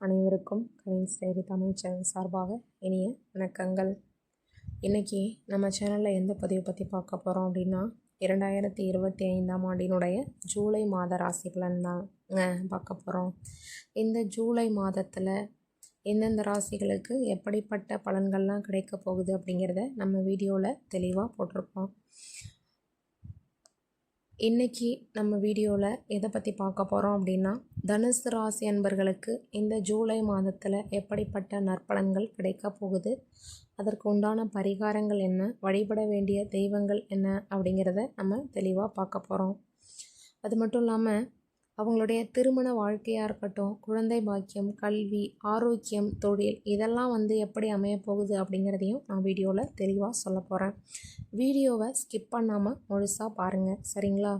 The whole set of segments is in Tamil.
அனைவருக்கும் கவின் செய்தி தமிழ் சேனல் சார்பாக இனிய வணக்கங்கள். இன்றைக்கி நம்ம சேனலில் எந்த பதிவை பற்றி பார்க்க போகிறோம் அப்படின்னா இரண்டாயிரத்தி இருபத்தி ஐந்தாம் ஆண்டினுடைய ஜூலை மாத ராசி பலன் பார்க்க போகிறோம் இந்த ஜூலை மாதத்தில் எந்தெந்த ராசிகளுக்கு எப்படிப்பட்ட பலன்கள்லாம் கிடைக்க போகுது அப்படிங்கிறத நம்ம வீடியோவில் தெளிவாக போட்டிருப்போம். இன்றைக்கி நம்ம வீடியோவில் எதை பற்றி பார்க்க போகிறோம் அப்படின்னா தனுசு ராசி அன்பர்களுக்கு இந்த ஜூலை மாதத்தில் எப்படிப்பட்ட நற்பலன்கள் கிடைக்க போகுது? அதற்கு உண்டான பரிகாரங்கள் என்ன? வழிபட வேண்டிய தெய்வங்கள் என்ன? அப்படிங்கிறத நம்ம தெளிவாக பார்க்க போகிறோம் அது மட்டும் இல்லாமல் அவங்களுடைய திருமண வாழ்க்கையாக இருக்கட்டும் குழந்தை பாக்கியம் கல்வி ஆரோக்கியம் தொழில் இதெல்லாம் வந்து எப்படி அமையப்போகுது அப்படிங்கிறதையும் நான் வீடியோவில் தெளிவாக சொல்ல போகிறேன் வீடியோவை ஸ்கிப் பண்ணாமல் முழுசாக பாருங்கள் சரிங்களா?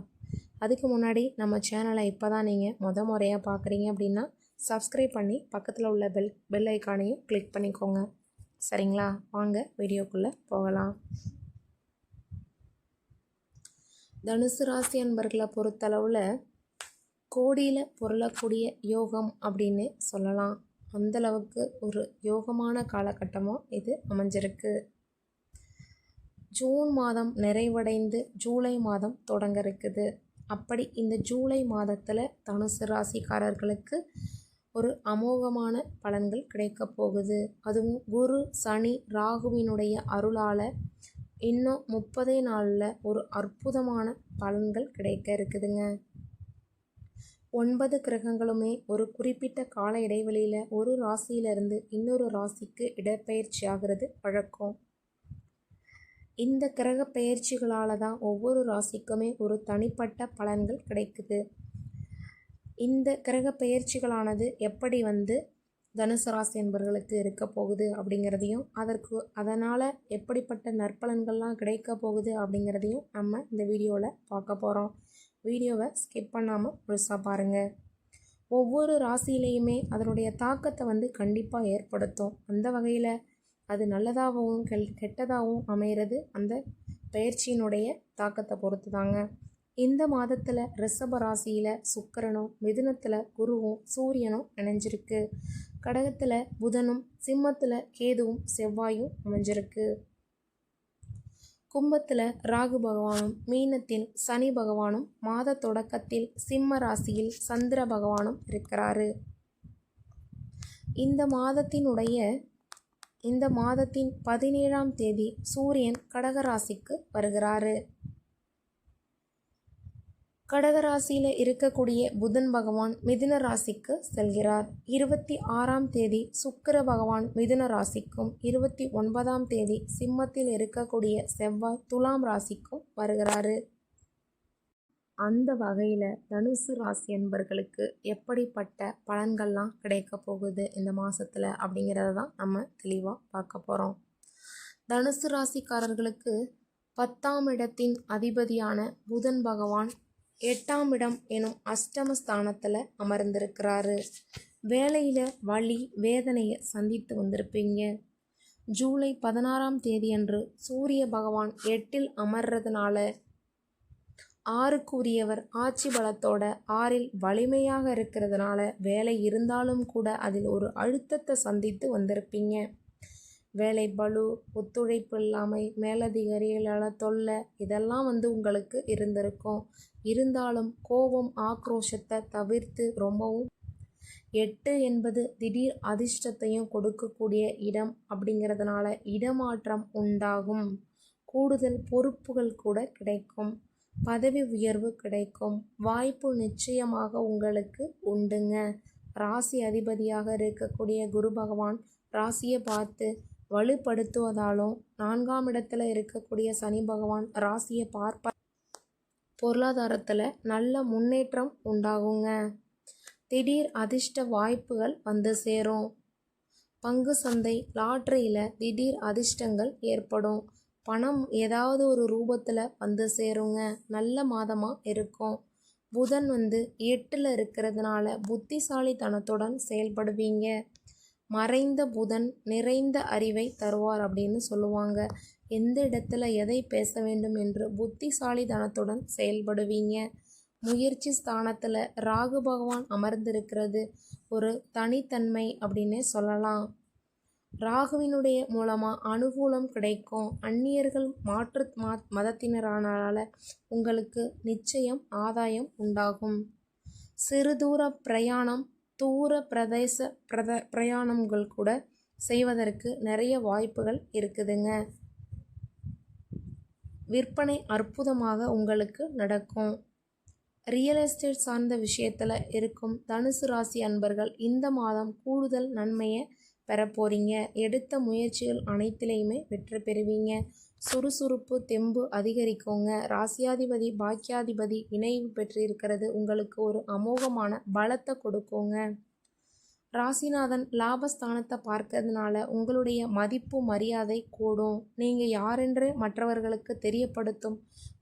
அதுக்கு முன்னாடி நம்ம சேனலை இப்போ தான் நீங்கள் முத முறையாக பார்க்குறீங்க அப்படின்னா சப்ஸ்கிரைப் பண்ணி பக்கத்தில் உள்ள பெல் பெல் ஐக்கானையும் கிளிக் பண்ணிக்கோங்க. சரிங்களா? வாங்க வீடியோக்குள்ளே போகலாம். தனுசு ராசி அன்பர்களை பொறுத்தளவில் கோடியில் பொருளக்கூடிய யோகம் அப்படின்னு சொல்லலாம். அந்தளவுக்கு ஒரு யோகமான காலகட்டமாக இது அமைஞ்சிருக்கு. ஜூன் மாதம் நிறைவடைந்து ஜூலை மாதம் தொடங்க இருக்குது அப்படி இந்த ஜூலை மாதத்தில் தனுசு ராசிக்காரர்களுக்கு ஒரு அமோகமான பலன்கள் கிடைக்க போகுது. அதுவும் குரு சனி ராகுவினுடைய அருளால் இன்னும் முப்பதே நாளில் ஒரு அற்புதமான பலன்கள் கிடைக்க இருக்குதுங்க. ஒன்பது கிரகங்களுமே ஒரு குறிப்பிட்ட கால இடைவெளியில் ஒரு ராசியிலிருந்து இன்னொரு ராசிக்கு இடப்பெயர்ச்சி ஆகிறது வழக்கம் இந்த கிரக பெயர்ச்சிகளால் தான் ஒவ்வொரு ராசிக்குமே ஒரு தனிப்பட்ட பலன்கள் கிடைக்குது. இந்த கிரக பெயர்ச்சிகளானது எப்படி வந்து தனுசு ராசி என்பவர்களுக்கு இருக்க போகுது அப்படிங்கிறதையும் அதற்கு அதனால் எப்படிப்பட்ட நற்பலன்கள்லாம் கிடைக்க போகுது அப்படிங்கிறதையும் நம்ம இந்த வீடியோவில் பார்க்க போகிறோம் வீடியோவை ஸ்கிப் பண்ணாமல் முழுசாக பாருங்கள் ஒவ்வொரு ராசியிலையுமே அதனுடைய தாக்கத்தை வந்து கண்டிப்பாக ஏற்படுத்தும். அந்த வகையில் அது நல்லதாகவும் கெல் கெட்டதாகவும் அமைகிறது அந்த பயிற்சியினுடைய தாக்கத்தை பொறுத்து தாங்க இந்த மாதத்தில் ரிஷப ராசியில் சுக்கரனும் மிதுனத்தில் குருவும் சூரியனும் இணைஞ்சிருக்கு. கடகத்தில் புதனும் சிம்மத்தில் கேதுவும் செவ்வாயும் அமைஞ்சிருக்கு. கும்பத்தில் ராகு பகவானும் மீனத்தில் சனி பகவானும் மாத தொடக்கத்தில் சிம்ம ராசியில் சந்திர பகவானும் இருக்கிறாரு. இந்த மாதத்தினுடைய இந்த மாதத்தின் பதினேழாம் தேதி சூரியன் கடகராசிக்கு வருகிறாரு. கடகராசியில் இருக்கக்கூடிய புதன் பகவான் மிதுன ராசிக்கு செல்கிறார். இருபத்தி ஆறாம் தேதி சுக்கர பகவான் மிதுன ராசிக்கும் இருபத்தி ஒன்பதாம் தேதி சிம்மத்தில் இருக்கக்கூடிய செவ்வாய் துலாம் ராசிக்கும் வருகிறாரு. அந்த வகையில் தனுசு ராசி என்பர்களுக்கு எப்படிப்பட்ட பலன்கள்லாம் கிடைக்க போகுது இந்த மாதத்தில் அப்படிங்கிறத தான் நம்ம தெளிவாக பார்க்க போகிறோம் தனுசு ராசிக்காரர்களுக்கு பத்தாம் இடத்தின் அதிபதியான புதன் பகவான் எட்டாம் இடம் எனும் அஷ்டமஸ்தானத்தில் அமர்ந்திருக்கிறாரு. வேலையில் வழி வேதனையை சந்தித்து வந்திருப்பீங்க. ஜூலை பதினாறாம் தேதி அன்று சூரிய பகவான் எட்டில் அமர்றதுனால ஆறுக்குரியவர் ஆட்சி பலத்தோட ஆறில் வலிமையாக இருக்கிறதுனால வேலை இருந்தாலும் கூட அதில் ஒரு அழுத்தத்தை சந்தித்து வந்திருப்பீங்க. வேலை பளு ஒத்துழைப்பு இல்லாமை மேலதிகாரிகளால் தொல்லை இதெல்லாம் வந்து உங்களுக்கு இருந்திருக்கும். இருந்தாலும் கோபம் ஆக்ரோஷத்தை தவிர்த்து ரொம்பவும் எட்டு என்பது திடீர் அதிர்ஷ்டத்தையும் கொடுக்கக்கூடிய இடம் அப்படிங்கிறதுனால இடமாற்றம் உண்டாகும். கூடுதல் பொறுப்புகள் கூட கிடைக்கும். பதவி உயர்வு கிடைக்கும். வாய்ப்பு நிச்சயமாக உங்களுக்கு உண்டுங்க. ராசி அதிபதியாக இருக்கக்கூடிய குரு பகவான் ராசியை பார்த்து வலுப்படுத்துவதாலும் நான்காம் இடத்துல இருக்கக்கூடிய சனி பகவான் ராசியை பார்ப்ப பொருளாதாரத்தில் நல்ல முன்னேற்றம் உண்டாகுங்க. திடீர் அதிர்ஷ்ட வாய்ப்புகள் வந்து சேரும். பங்கு சந்தை லாட்ரியில் திடீர் அதிர்ஷ்டங்கள் ஏற்படும். பணம் ஏதாவது ஒரு ரூபத்தில் வந்து சேருங்க. நல்ல மாதமாக இருக்கும். புதன் வந்து எட்டில் இருக்கிறதுனால புத்திசாலித்தனத்துடன் செயல்படுவீங்க. மறைந்த புதன் நிறைந்த அறிவை தருவார் அப்படின்னு சொல்லுவாங்க. எந்த இடத்துல எதை பேச வேண்டும் என்று புத்திசாலிதனத்துடன் செயல்படுவீங்க? முயற்சி ஸ்தானத்தில் ராகு பகவான் அமர்ந்திருக்கிறது. ஒரு தனித்தன்மை அப்படின்னே சொல்லலாம். ராகுவினுடைய மூலமாக அனுகூலம் கிடைக்கும். அந்நியர்கள் மாற்று மா மதத்தினரானால உங்களுக்கு நிச்சயம் ஆதாயம் உண்டாகும். சிறு தூர பிரயாணம் தூர பிரதேச பிரத பிரயாணங்கள் கூட செய்வதற்கு நிறைய வாய்ப்புகள் இருக்குதுங்க. விற்பனை அற்புதமாக உங்களுக்கு நடக்கும். ரியல் எஸ்டேட் சார்ந்த விஷயத்தில் இருக்கும் தனுசு ராசி அன்பர்கள் இந்த மாதம் கூடுதல் நன்மையை பெறப்போகிறீங்க எடுத்த முயற்சிகள் அனைத்திலையுமே வெற்றி பெறுவீங்க. சுறுசுறுப்பு தெம்பு அதிகரிக்கோங்க. ராசியாதிபதி பாக்கியாதிபதி இணைவு பெற்றிருக்கிறது. உங்களுக்கு ஒரு அமோகமான பலத்தை கொடுக்கோங்க. ராசிநாதன் லாபஸ்தானத்தை பார்க்கறதுனால உங்களுடைய மதிப்பு மரியாதை கூடும். நீங்கள் யாரென்று மற்றவர்களுக்கு தெரியப்படுத்தும்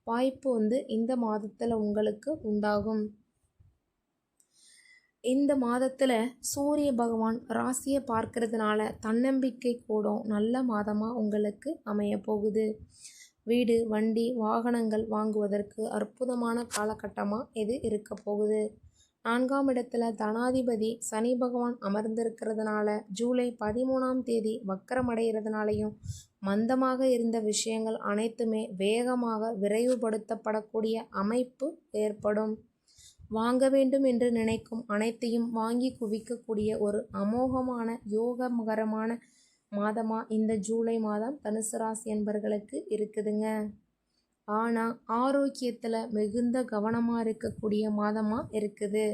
வாய்ப்பு வந்து இந்த மாதத்தில் உங்களுக்கு உண்டாகும். இந்த மாதத்தில் சூரிய பகவான் ராசியை பார்க்கறதுனால தன்னம்பிக்கை கூடும். நல்ல மாதமாக உங்களுக்கு அமைய போகுது. வீடு வண்டி வாகனங்கள் வாங்குவதற்கு அற்புதமான காலகட்டமாக இது இருக்க போகுது. நான்காம் இடத்துல தனாதிபதி சனி பகவான் அமர்ந்திருக்கிறதுனால ஜூலை பதிமூணாம் தேதி வக்கரமடைகிறதுனாலையும் மந்தமாக இருந்த விஷயங்கள் அனைத்துமே வேகமாக விரைவுபடுத்தப்படக்கூடிய அமைப்பு ஏற்படும். வாங்க வேண்டும் என்று நினைக்கும் அனைத்தையும் வாங்கி குவிக்கக்கூடிய ஒரு அமோகமான யோகமகரமான மாதமாக இந்த ஜூலை மாதம் தனுசு ராசி என்பர்களுக்கு இருக்குதுங்க. ஆனால் ஆரோக்கியத்தில் மிகுந்த கவனமாக இருக்கக்கூடிய மாதமாக இருக்குது.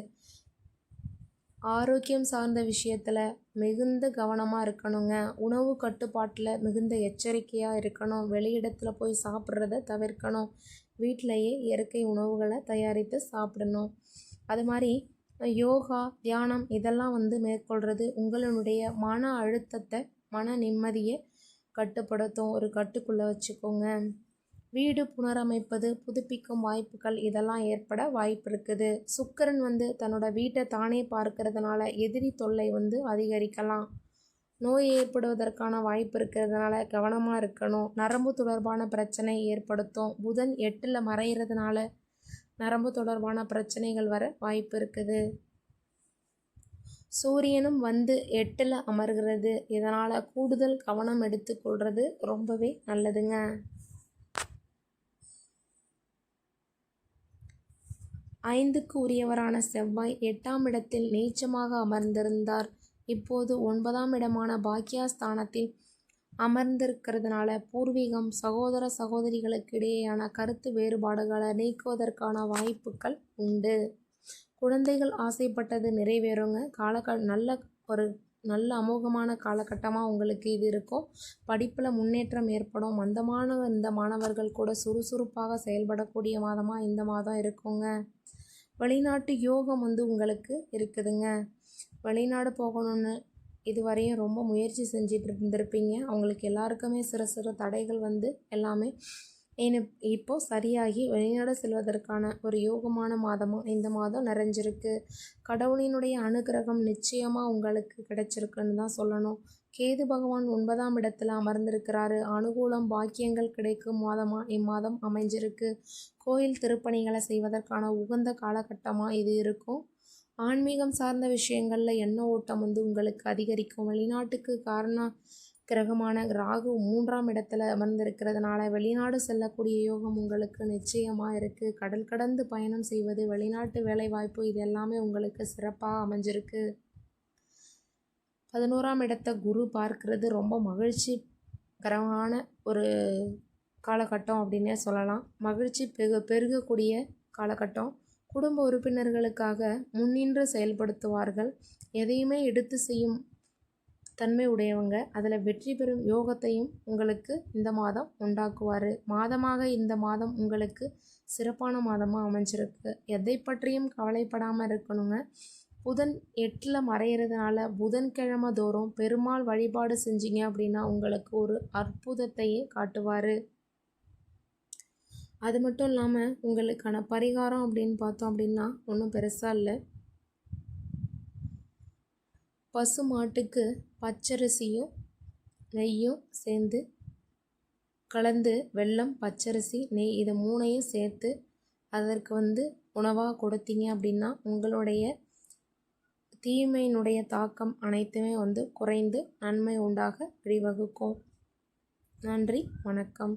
ஆரோக்கியம் சார்ந்த விஷயத்தில் மிகுந்த கவனமாக இருக்கணுங்க. உணவு கட்டுப்பாட்டில் மிகுந்த எச்சரிக்கையாக இருக்கணும். வெளியிடத்தில் போய் சாப்பிட்றத தவிர்க்கணும். வீட்டிலையே இயற்கை உணவுகளை தயாரித்து சாப்பிடணும். அது மாதிரி யோகா தியானம் இதெல்லாம் வந்து மேற்கொள்கிறது உங்களுடைய மன அழுத்தத்தை மன நிம்மதியை கட்டுப்படுத்தும். ஒரு கட்டுக்குள்ளே வச்சுக்கோங்க. வீடு புனரமைப்பது புதுப்பிக்கும் வாய்ப்புகள் இதெல்லாம் ஏற்பட வாய்ப்பு இருக்குது. சுக்கரன் வந்து தன்னோட வீட்டை தானே பார்க்கறதுனால எதிரி தொல்லை வந்து அதிகரிக்கலாம். நோய் ஏற்படுவதற்கான வாய்ப்பு இருக்கிறதுனால கவனமாக இருக்கணும். நரம்பு தொடர்பான பிரச்சனை ஏற்படுத்தும். புதன் எட்டில் மறைகிறதுனால நரம்பு தொடர்பான பிரச்சனைகள் வர வாய்ப்பு இருக்குது. சூரியனும் வந்து எட்டில் அமர்கிறது. இதனால் கூடுதல் கவனம் எடுத்துக்கொள்வது ரொம்பவே நல்லதுங்க. ஐந்துக்கு உரியவரான செவ்வாய் எட்டாம் இடத்தில் நீச்சமாக அமர்ந்திருந்தார். இப்போது ஒன்பதாம் இடமான பாக்கியாஸ்தானத்தில் அமர்ந்திருக்கிறதுனால பூர்வீகம் சகோதர சகோதரிகளுக்கு இடையேயான கருத்து வேறுபாடுகளை நீக்குவதற்கான வாய்ப்புகள் உண்டு. குழந்தைகள் ஆசைப்பட்டது நிறைவேறுங்க. காலக நல்ல ஒரு நல்ல அமோகமான காலகட்டமாக உங்களுக்கு இது இருக்கும். படிப்பில் முன்னேற்றம் ஏற்படும். மந்தமான இந்த மாணவர்கள் கூட சுறுசுறுப்பாக செயல்படக்கூடிய மாதமாக இந்த மாதம் இருக்குங்க. வெளிநாட்டு யோகம் வந்து உங்களுக்கு இருக்குதுங்க. வெளிநாடு போகணுன்னு இதுவரையும் ரொம்ப முயற்சி செஞ்சிட்டு இருந்திருப்பீங்க. அவங்களுக்கு எல்லாருக்குமே சிறு சிறு தடைகள் வந்து எல்லாமே ஏன்னு இப்போது சரியாகி வெளிநாடு செல்வதற்கான ஒரு யோகமான மாதமாக இந்த மாதம் நிறைஞ்சிருக்கு. கடவுளினுடைய அனுகிரகம் நிச்சயமாக உங்களுக்கு கிடைச்சிருக்குன்னு தான் சொல்லணும். கேது பகவான் ஒன்பதாம் இடத்துல அமர்ந்திருக்கிறாரு. அனுகூலம் பாக்கியங்கள் கிடைக்கும் மாதமாக இம்மாதம் அமைஞ்சிருக்கு. கோயில் திருப்பணிகளை செய்வதற்கான உகந்த காலகட்டமாக இது இருக்கும். ஆன்மீகம் சார்ந்த விஷயங்களில் எண்ண ஓட்டம் வந்து உங்களுக்கு அதிகரிக்கும். வெளிநாட்டுக்கு காரணம் கிரகமான ராகு மூன்றாம் இடத்துல அமர்ந்திருக்கிறதுனால வெளிநாடு செல்லக்கூடிய யோகம் உங்களுக்கு நிச்சயமாக இருக்குது கடல் கடந்து பயணம் செய்வது வெளிநாட்டு வேலைவாய்ப்பு இது எல்லாமே உங்களுக்கு சிறப்பாக அமைஞ்சிருக்கு. பதினோராம் இடத்தை குரு பார்க்கறது ரொம்ப மகிழ்ச்சிகரமான ஒரு காலகட்டம் அப்படின்னே சொல்லலாம். மகிழ்ச்சி பெருக பெருகக்கூடிய காலகட்டம். குடும்ப உறுப்பினர்களுக்காக முன்னின்று செயல்படுத்துவார்கள். எதையுமே எடுத்து செய்யும் தன்மை உடையவங்க. அதில் வெற்றி பெறும் யோகத்தையும் உங்களுக்கு இந்த மாதம் உண்டாக்குவார். மாதமாக இந்த மாதம் உங்களுக்கு சிறப்பான மாதமாக அமைஞ்சிருக்கு. எதை பற்றியும் கவலைப்படாமல் இருக்கணுங்க. புதன் எட்டில் மறையிறதுனால புதன்கிழமை தோறும் பெருமாள் வழிபாடு செஞ்சீங்க அப்படின்னா உங்களுக்கு ஒரு அற்புதத்தையே காட்டுவார். அது மட்டும் இல்லாமல் உங்களுக்கான பரிகாரம் அப்படின்னு பார்த்தோம் அப்படின்னா ஒன்றும் பெருசாக இல்லை. பசு மாட்டுக்கு பச்சரிசியும் நெய்யும் சேர்ந்து கலந்து வெல்லம் பச்சரிசி நெய் இதை மூணையும் சேர்த்து அதற்கு வந்து உணவாக கொடுத்தீங்க அப்படின்னா உங்களுடைய தீமையினுடைய தாக்கம் அனைத்துமே வந்து குறைந்து நன்மை உண்டாக வழிவகுக்கும் நன்றி வணக்கம்.